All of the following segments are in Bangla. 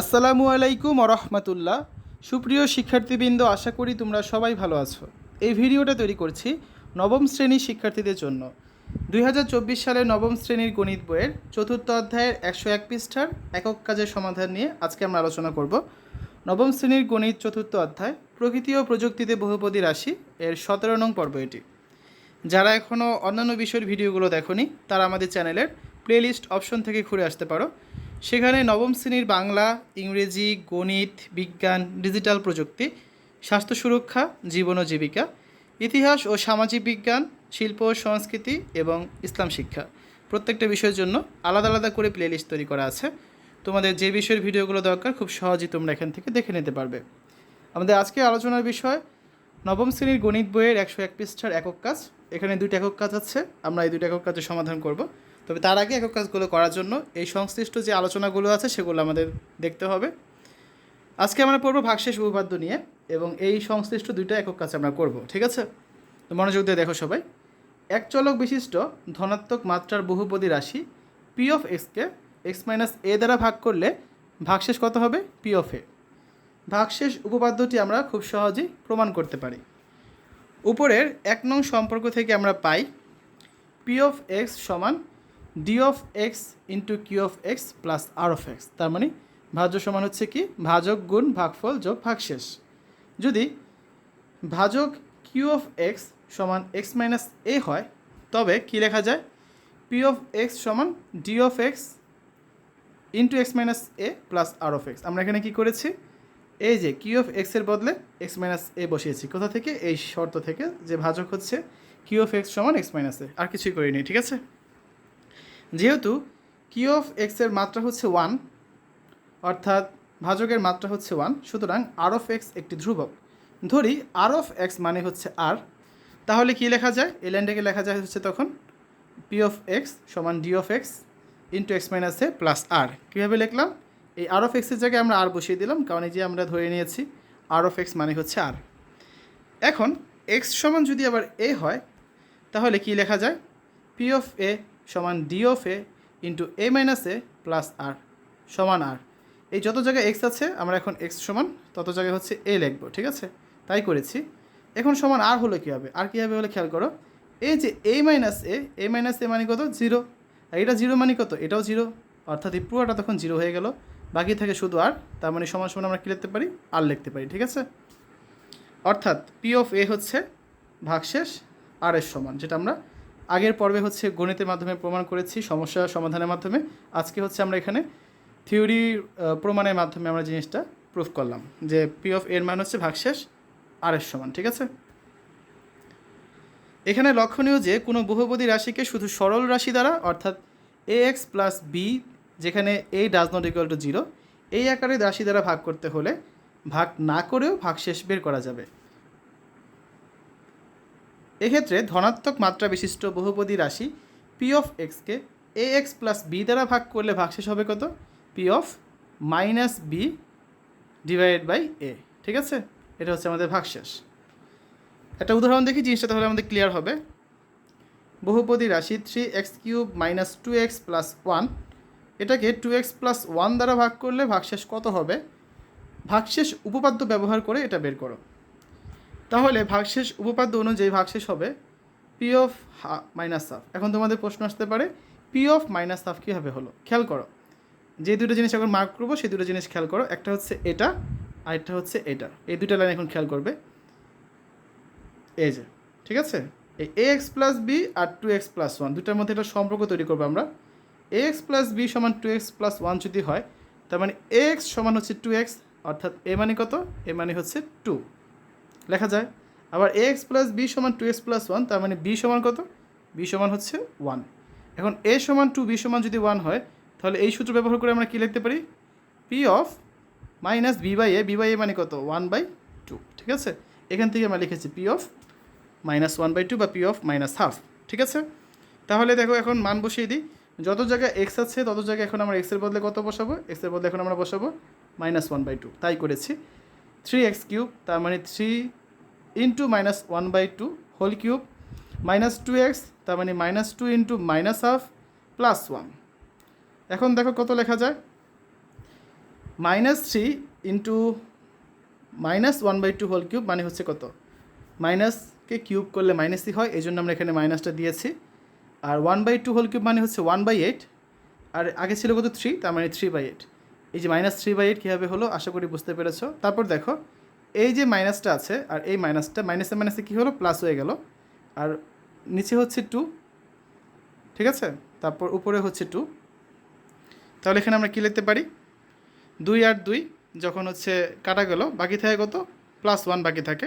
আসসালামু আলাইকুম রহমতুল্লাহ। সুপ্রিয় শিক্ষার্থীবৃন্দ, আশা করি তোমরা সবাই ভালো আছো। এই ভিডিওটা তৈরি করছি নবম শ্রেণির শিক্ষার্থীদের জন্য। দুই হাজার চব্বিশ সালের নবম শ্রেণির গণিত বইয়ের চতুর্থ অধ্যায়ের একশো এক পৃষ্ঠার একক কাজের সমাধান নিয়ে আজকে আমরা আলোচনা করব। নবম শ্রেণির গণিত চতুর্থ অধ্যায়, প্রকৃতি ও প্রযুক্তিতে বহুপদী রাশি এর সতেরো নং পর্ব এটি। যারা এখনও অন্যান্য বিষয়ের ভিডিওগুলো দেখোনি, তারা আমাদের চ্যানেলের প্লেলিস্ট অপশন থেকে ঘুরে আসতে পারো। সেখানে নবম শ্রেণির বাংলা, ইংরেজি, গণিত, বিজ্ঞান, ডিজিটাল প্রযুক্তি, স্বাস্থ্য সুরক্ষা, জীবন ও জীবিকা, ইতিহাস ও সামাজিক বিজ্ঞান, শিল্প, সংস্কৃতি এবং ইসলাম শিক্ষা প্রত্যেকটা বিষয়ের জন্য আলাদা আলাদা করে প্লেলিস্ট তৈরি করা আছে। তোমাদের যে বিষয়ের ভিডিওগুলো দরকার খুব সহজেই তোমরা এখান থেকে দেখে নিতে পারবে। আমাদের আজকে আলোচনার বিষয়, নবম শ্রেণির গণিত বইয়ের একশো এক পৃষ্ঠার একক কাজ। এখানে দুইটা একক কাজ আছে, আমরা এই দুইটা একক কাজের সমাধান করব। তবে তার আগে একক কাজগুলো করার জন্য এই সংশ্লিষ্ট যে আলোচনাগুলো আছে সেগুলো আমাদের দেখতে হবে। আজকে আমরা পড়ব ভাগশেষ উপপাদ্য নিয়ে এবং এই সংশ্লিষ্ট দুইটা একক কাজ আমরা করব, ঠিক আছে? তো মনোযোগ দিয়ে দেখো সবাই। এক চলক বিশিষ্ট ধনাত্মক মাত্রার বহুপদী রাশি পি অফ এক্সকে এক্স মাইনাস এ দ্বারা ভাগ করলে ভাগশেষ কত হবে? পি অফ এ ভাগশেষ উপপাদ্যটি আমরা খুব সহজেই প্রমাণ করতে পারি। উপরের এক নং সম্পর্ক থেকে আমরা পাই পি অফ এক্স সমান D of X into Q of X plus R of X তার মানে ভাজ্য সমান হচ্ছে কি? ভাজক গুণ ভাগফল যোগ ভাগশেষ। যদি ভাজক কিউ অফ এক্স সমান এক্স মাইনাস এ হয়, তবে কি লেখা যায়? পি অফ এক্স সমান D of X into X minus A plus R of X আমরা এখানে কি করেছি? এই যে কিউ অফ এক্সের বদলে এক্স মাইনাস এ বসিয়েছি। কোথা থেকে? এই শর্ত থেকে যে ভাজক হচ্ছে কিউ অফ এক্স সমান এক্স মাইনাস এ আর কিছুই করিনি, ঠিক আছে? যেহেতু কিউ অফ এক্সের মাত্রা হচ্ছে ওয়ান অর্থাৎ ভাজকের মাত্রা হচ্ছে ওয়ান সুতরাং আর অফ এক্স একটি ধ্রুবক। ধরি আর অফ এক্স মানে হচ্ছে আর তাহলে কি লেখা যায়? এই লাইনটাকে লেখা যায় হচ্ছে তখন পি অফ এক্স সমান D of X into X minus A plus R কীভাবে লিখলাম? এই আর অফ এক্সের জায়গায় আমরা আর বসিয়ে দিলাম, কারণ এই যে আমরা ধরে নিয়েছি আর অফ এক্স মানে হচ্ছে আর এখন এক্স সমান যদি আবার এ হয়, তাহলে কি লেখা যায়? পি অফ এ সমান D of A into A minus A plus R সমান আর এই যত জায়গায় এক্স আছে, আমরা এখন এক্স সমান তত জায়গায় হচ্ছে এ লিখব, ঠিক আছে? তাই করেছি। এখন সমান আর হলো কী হবে? আর কী হবে হলে খেয়াল করো। এই যে এ মাইনাস এ এ মাইনাস এ মানে কত? জিরো আর এটা জিরো মানে কত? এটাও জিরো অর্থাৎ এই পুরোটা তখন জিরো হয়ে গেল। বাকি থাকে শুধু আর তার মানে সমান সমান আমরা কী লিখতে পারি? আর লিখতে পারি, ঠিক আছে? অর্থাৎ পি অফ এ হচ্ছে ভাগশেষ আর এর সমান, যেটা আমরা আগের পর্বে হচ্ছে গণিতের মাধ্যমে প্রমাণ করেছি, সমস্যা সমাধানের মাধ্যমে। আজকে হচ্ছে আমরা এখানে থিওরি প্রমাণের মাধ্যমে আমরা জিনিসটা প্রুফ করলাম যে পি অফ এর মান হচ্ছে ভাগশেষ আর এর সমান, ঠিক আছে? এখানে লক্ষণীয় যে কোনো বহুপদী রাশিকে শুধু সরল রাশি দ্বারা, অর্থাৎ এ এক্স প্লাস বি যেখানে a does not equal to zero এই আকারে রাশি দ্বারা ভাগ করতে হলে ভাগ না করেও ভাগশেষ বের করা যাবে। এক্ষেত্রে ধনাত্মক মাত্রা বিশিষ্ট বহুপদী রাশি পি অফ এক্সকে এ এক্স প্লাস বি দ্বারা ভাগ করলে ভাগশেষ হবে কত? P of minus b divided by a ঠিক আছে? এটা হচ্ছে আমাদের ভাগশেষ। একটা উদাহরণ দেখি, জিনিসটা তাহলে আমাদের ক্লিয়ার হবে। বহুপদী রাশি three x cube minus two x plus one এটাকে টু এক্স প্লাস ওয়ান দ্বারা ভাগ করলে ভাগশেষ কত হবে? ভাগশেষ উপপাদ্য ব্যবহার করে এটা বের করো। তাহলে ভাগশেষ উপপাদ্য অনুযায়ী ভাগশেষ হবে পি অফ মাইনাস হাফ এখন তোমাদের প্রশ্ন আসতে পারে পি অফ মাইনাস হাফ কীভাবে হলো? খেয়াল করো, যে দুটো জিনিস এখন মার্ক করব, সেই দুটো জিনিস খেয়াল করো, একটা হচ্ছে এটা, আর একটা হচ্ছে এটা। এই দুটো লাইন এখন খেয়াল করবে। এই যে, ঠিক আছে? এই এ এক্স প্লাস বি আর টু এক্স প্লাস ওয়ান দুটার মধ্যে একটা সম্পর্ক তৈরি করব আমরা। এ এক্স প্লাস বি সমান টু এক্স প্লাস ওয়ান যদি হয়, তার মানে এ এক্স সমান হচ্ছে টু এক্স অর্থাৎ এ মানে কত? এ মানে হচ্ছে টু লেখা যায়। আবার এ এক্স প্লাস বি সমান টু এক্স প্লাস ওয়ান তার মানে বি সমান কত? বি সমান হচ্ছে ওয়ান এখন এ সমান টু বি সমান যদি ওয়ান হয়, তাহলে এই সূত্র ব্যবহার করে আমরা কী লিখতে পারি? P of minus b by a b by a মানে কত? ওয়ান বাই টু ঠিক আছে? এখান থেকে আমরা লিখেছি p of minus one by two বা পি অফ মাইনাস হাফ ঠিক আছে? তাহলে দেখো এখন মান বসিয়ে দিই। যত জায়গায় এক্স আছে, তত জায়গায় এখন আমরা এক্সের বদলে কত বসাবো? এক্সের বদলে এখন আমরা বসাবো মাইনাস ওয়ান বাই টু তাই করেছি। থ্রি এক্স কিউব তার মানে three into minus one by two whole cube minus two x তার মানে minus two into minus half plus one এখন দেখো কত লেখা যায়? Minus three into minus one by two whole cube মানে হচ্ছে কত? মাইনাসকে কিউব করলে মাইনাসই হয় এই জন্য আমরা এখানে মাইনাসটা দিয়েছি। আর one by two whole cube মানে হচ্ছে ওয়ান বাই এইট আর আগে ছিল কত? থ্রি তার মানে থ্রি বাই এইট এই যে মাইনাস থ্রি বাই এইট কীভাবে হলো? আশা করি বুঝতে পেরেছ। তারপর দেখো এই যে মাইনাসটা আছে, আর এই মাইনাসটা মাইনাসে মাইনাসে কী হলো? প্লাস হয়ে গেল। আর নিচে হচ্ছে টু ঠিক আছে? তারপর উপরে হচ্ছে টু তাহলে এখানে আমরা কী লিখতে পারি? দুই আর দুই যখন হচ্ছে কাটা গেল, বাকি থাকে কত? প্লাস ওয়ান বাকি থাকে।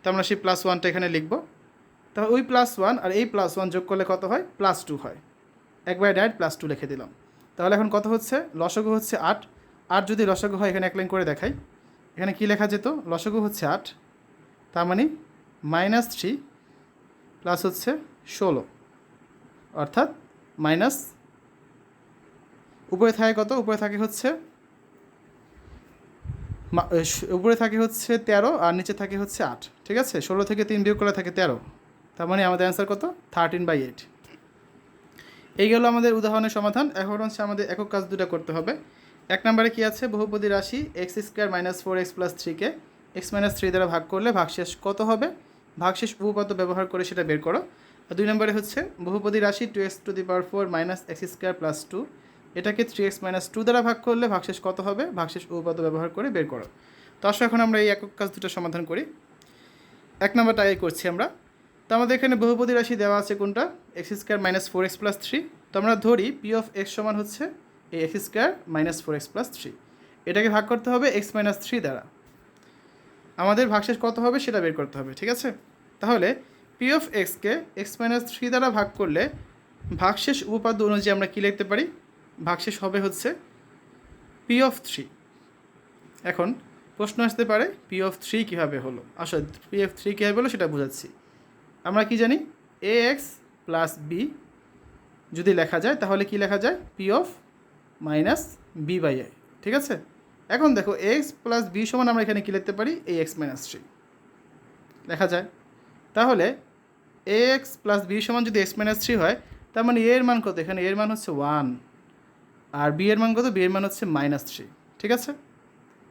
তো আমরা সেই প্লাস ওয়ানটা এখানে লিখব। তাহলে ওই প্লাস ওয়ান আর এই প্লাস ওয়ান যোগ করলে কত হয়? প্লাস টু হয়। একবারে ডাইরেক্ট প্লাস টু লিখে দিলাম। তাহলে এখন কত হচ্ছে? লসগু হচ্ছে আট। আট যদি লসগু হয়, এখানে এক লাইন করে দেখাই। এখানে কী লেখা যেত? লসগু হচ্ছে আট। তার মানে মাইনাস থ্রি প্লাস হচ্ছে ষোলো। অর্থাৎ মাইনাস উপরে থাকে কত? উপরে থাকে হচ্ছে উপরে থাকে হচ্ছে তেরো আর নিচে থাকে হচ্ছে আট। ঠিক আছে? ষোলো থেকে তিন বিয়োগ করে থাকে তেরো। তার মানে আমাদের অ্যান্সার কত? থার্টিন বাই এইট এই গেল আমাদের উদাহরণের সমাধান। এখন হচ্ছে আমাদের একক কাজ দুটা করতে হবে। এক নম্বরে কি আছে? বহুপদী রাশি x square minus four x plus থ্রিকে x minus three দ্বারা ভাগ করলে ভাগশেষ কত হবে? ভাগশেষ উপপাদ্য ব্যবহার করে সেটা বের করো। আর দুই নম্বরে হচ্ছে, বহুপদী রাশি two x to the power four minus x square plus two এটাকে থ্রি এক্স মাইনাস টু দ্বারা ভাগ করলে ভাগশেষ কত হবে? ভাগশেষ উপপাদ্য ব্যবহার করে বের করো। তো আসো এখন আমরা এই একক কাজ দুটো সমাধান করি। এক নম্বরটা আগে করছি আমরা। তো আমাদের এখানে বহুপদী রাশি দেওয়া আছে কোনটা? X square minus four x plus three তো আমরা ধরি পি অফ এক্স সমান হচ্ছে এই x square minus four x plus three এটাকে ভাগ করতে হবে এক্স মাইনাস থ্রি দ্বারা। আমাদের ভাগশেষ কত হবে সেটা বের করতে হবে, ঠিক আছে? তাহলে পি অফ এক্সকে এক্স মাইনাস থ্রি দ্বারা ভাগ করলে ভাগশেষ উপপাদ্য অনুযায়ী আমরা কী লিখতে পারি? ভাগশেষ হবে হচ্ছে পি অফ থ্রি এখন প্রশ্ন আসতে পারে পি অফ থ্রি কীভাবে হলো? আসলে পি অফ থ্রি কীভাবে হলো সেটা বোঝাচ্ছি। আমরা কি জানি? এ এক্স প্লাস বি যদি লেখা যায়, তাহলে কি লেখা যায়? P of minus b by I ঠিক আছে? এখন দেখো এক্স প্লাস বি সমান আমরা এখানে কী লিখতে পারি? এ এক্স মাইনাস থ্রি লেখা যায় তাহলে এ এক্স প্লাস বি সমান যদি এক্স মাইনাস থ্রি হয়, তার মানে এর মান কত? এখানে এর মান হচ্ছে ওয়ান আর বি এর মান কত? বি এর মান হচ্ছে মাইনাস থ্রি ঠিক আছে?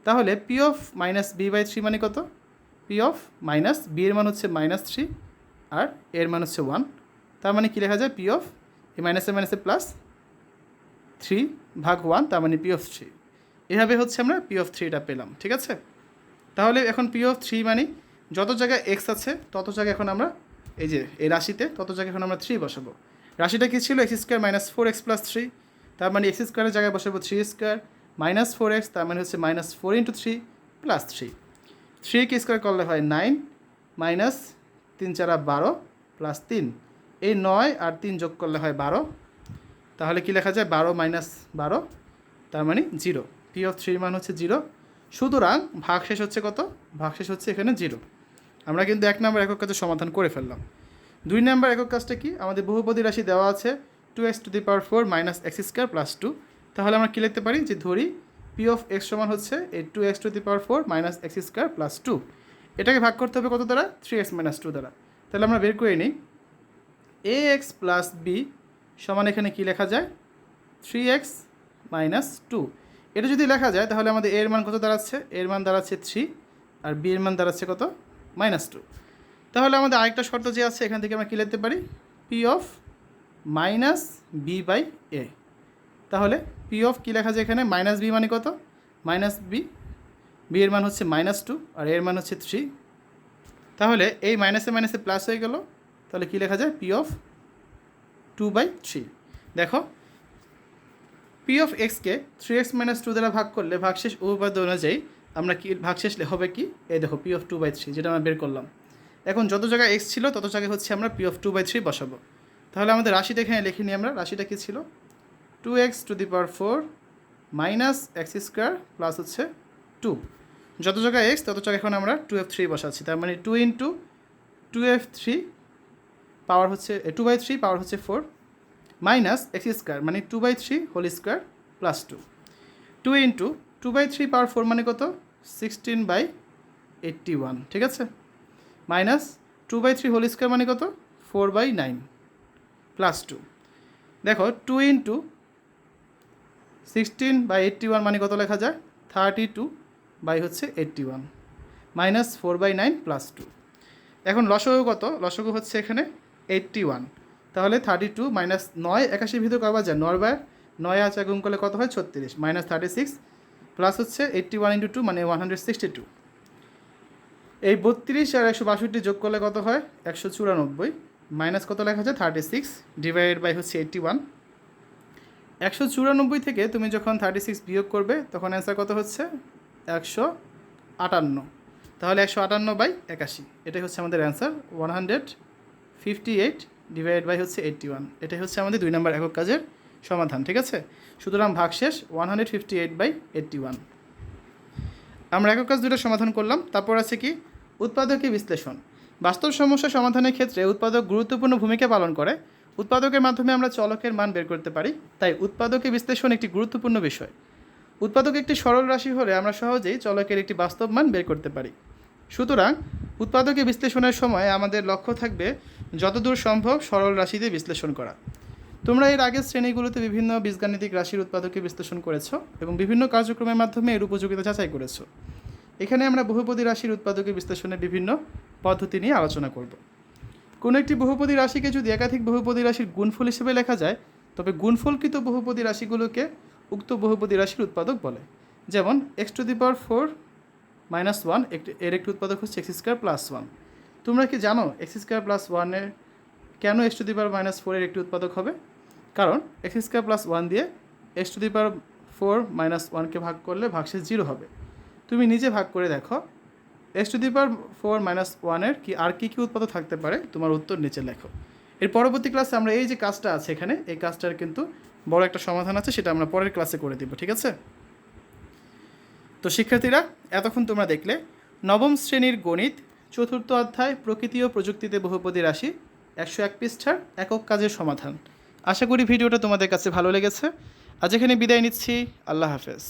তাহলে p of minus b by three মানে কত? পি অফ মাইনাস বি এর মান হচ্ছে মাইনাস থ্রি আর এর মান হচ্ছে ওয়ান তার মানে কী লেখা যায়? পি অফ এই মাইনাসে মাইনাসে প্লাস থ্রি ভাগ ওয়ান, তার মানে পি অফ থ্রি এভাবে হচ্ছে আমরা পি অফ থ্রিটা পেলাম, ঠিক আছে? তাহলে এখন পি অফ থ্রি মানে যত জায়গায় এক্স আছে, তত জায়গায় এখন আমরা এই যে, এই রাশিতে তত জায়গায় এখন আমরা থ্রি বসাবো। রাশিটা কী ছিল? X square minus four x plus three তার মানে এক্স স্কোয়ারের জায়গায় বসাবো three square minus four x তার মানে হচ্ছে minus four into three plus three three কে স্কোয়ার করলে হয় নাইন মাইনাস তিন চারা বারো প্লাস তিন। এই নয় আর তিন যোগ করলে হয় বারো তাহলে কি লেখা যায়? বারো মাইনাস বারো, তার মানে জিরো পি অফ থ্রির মান হচ্ছে জিরো সুতরাং ভাগশেষ হচ্ছে কত? ভাগশেষ হচ্ছে এখানে জিরো আমরা কিন্তু এক নম্বর একক কাজের সমাধান করে ফেললাম। দুই নম্বর একক কাজটা কি? আমাদের বহুপদী রাশি দেওয়া আছে। Two x to the power four minus x square plus two তাহলে আমরা কী লিখতে পারি? যে ধরি পি অফ এক্স সমান হচ্ছে এই two x to the power four minus x square plus two এটাকে ভাগ করতে হবে কত দ্বারা? থ্রি এক্স মাইনাস টু দ্বারা। তাহলে আমরা বের করে নিই। এ এক্স প্লাস বি সমান এখানে কী লেখা যায়? থ্রি এক্স মাইনাস টু এটা যদি লেখা যায়, তাহলে আমাদের এর মান কত দাঁড়াচ্ছে? এর মান দাঁড়াচ্ছে থ্রি আর বি এর মান দাঁড়াচ্ছে কত? মাইনাস টু তাহলে আমাদের আরেকটা শর্ত যে আছে, এখান থেকে আমরা কী লিখতে পারি? P of minus b by a তাহলে পি অফ কী লেখা যায় এখানে? মাইনাস বি মানে কত? মাইনাস বি বি এর মান হচ্ছে মাইনাস টু আর এর মান হচ্ছে থ্রি তাহলে এই মাইনাসে মাইনাসে প্লাস হয়ে গেল। তাহলে কী লেখা যায়? P of two by three দেখো পি অফ এক্সকে থ্রি এক্স মাইনাস টু দ্বারা ভাগ করলে ভাগশেষ উপপাদ্য অনুযায়ী আমরা কি ভাগশেষ হবে কি? এই দেখো p of two by three যেটা আমরা বের করলাম। এখন যত জায়গায় এক্স ছিল, তত জায়গায় হচ্ছে আমরা p of two by three বসাবো। তাহলে আমাদের রাশিটা এখানে লিখে নিই আমরা। রাশিটা কী ছিল? Two x to the power four minus x square plus হচ্ছে টু যত জায়গায় এক্স তত জায়গায় এখন আমরা টু এফ থ্রি বসাচ্ছি। তার মানে two into two f three power হচ্ছে টু বাই থ্রি পাওয়ার হচ্ছে ফোর মাইনাস এক্স স্কোয়ার মানে two by three whole square plus two two into two by three power four মানে কত? সিক্সটিন বাই এইট্টি ওয়ান ঠিক আছে? Minus two by three whole square মানে কত? Four by nine plus two দেখো two into sixteen by eighty one মানে কত লেখা যায়? থার্টি টু বাই হচ্ছে eighty one minus four by nine plus two এখন লসগু কত? লসগু হচ্ছে এখানে এইট্টি ওয়ান তাহলে থার্টি টু মাইনাস নয় একাশির ভিতরে কবার যায় নয় বার নয় আছে গুণ করলে কত হয়? ছত্রিশ। মাইনাস থার্টি সিক্স প্লাস হচ্ছে এইট্টি ওয়ান ইন্টু টু মানে ওয়ান হান্ড্রেড সিক্সটি টু এই বত্রিশ আর একশো বাষট্টি যোগ করলে কত হয়? একশো চুরানব্বই। মাইনাস কত লেখা আছে? থার্টি সিক্স ডিভাইডেড বাই হচ্ছে এইট্টি ওয়ান একশো চুরানব্বই থেকে তুমি যখন থার্টি সিক্স বিয়োগ করবে, তখন অ্যান্সার কত হচ্ছে? একশো আটান্ন। তাহলে একশো আটান্ন বাই একাশি। এটাই হচ্ছে আমাদের answer one hundred fifty eight divide by হচ্ছে এইট্টি ওয়ান এটাই হচ্ছে আমাদের দুই নম্বর একক কাজের সমাধান, ঠিক আছে? সুতরাং ভাগশেষ one hundred fifty eight by eighty one আমরা একক কাজ দুটো সমাধান করলাম। তারপর আছে কি? উৎপাদকীয় বিশ্লেষণ। বাস্তব সমস্যা সমাধানের ক্ষেত্রে উৎপাদক গুরুত্বপূর্ণ ভূমিকা পালন করে। উৎপাদকের মাধ্যমে আমরা চলকের মান বের করতে পারি। তাই উৎপাদকীয় বিশ্লেষণ একটি গুরুত্বপূর্ণ বিষয়। উৎপাদক একটি সরল রাশি হলে আমরা সহজেই চলকের একটি বাস্তব মান বের করতে পারি। সুতরাং উৎপাদকীয় বিশ্লেষণের সময় আমাদের লক্ষ্য থাকবে যতদূর সম্ভব সরল রাশিতে বিশ্লেষণ করা। তোমরা এর আগের শ্রেণীগুলোতে বিভিন্ন বীজগাণিতিক রাশির উৎপাদকে বিশ্লেষণ করেছ এবং বিভিন্ন কার্যক্রমের মাধ্যমে এর উপযোগিতা যাচাই করেছ। এখানে আমরা বহুপদী রাশির উৎপাদকে বিশ্লেষণের বিভিন্ন পদ্ধতি নিয়ে আলোচনা করব। কোনো একটি বহুপদী রাশিকে যদি একাধিক বহুপদী রাশির গুণফল হিসেবে লেখা যায়, তবে গুণফলকৃত বহুপদী রাশিগুলোকে উক্ত বহুপদী রাশির উৎপাদক বলে। যেমন x to the power four minus one একটি, এর একটি উৎপাদক হচ্ছে এক্স স্কোয়ার প্লাস ওয়ান তোমরা কি জানো এক্স স্কোয়ার প্লাস ওয়ানের কেন x to the power minus ফোরের একটি উৎপাদক হবে? কারণ এক্স স্কোয়ার প্লাস ওয়ান দিয়ে x to the power four minus ওয়ানকে ভাগ করলে ভাগশেষ জিরো হবে। তুমি নিজে ভাগ করে দেখো x to the power four minus ওয়ানের কি, আর কী কী উৎপাদক থাকতে পারে? তোমার উত্তর নিচে লেখো। এর পরবর্তী ক্লাসে আমরা এই যে কাজটা আছে এখানে, এই কাজটার কিন্তু বড় একটা সমাধান আছে, সেটা আমরা পরের ক্লাসে করে দিব, ঠিক আছে? তো শিক্ষার্থীরা, এতক্ষণ তোমরা দেখলে, নবম শ্রেণির গণিত চতুর্থ অধ্যায়, প্রকৃতি ও প্রযুক্তিতে বহুপদী রাশি, একশো এক পৃষ্ঠার একক কাজের সমাধান। আশা করি ভিডিওটা তোমাদের কাছে ভালো লেগেছে। আজ এখানে বিদায় নিচ্ছি। আল্লাহ হাফেজ।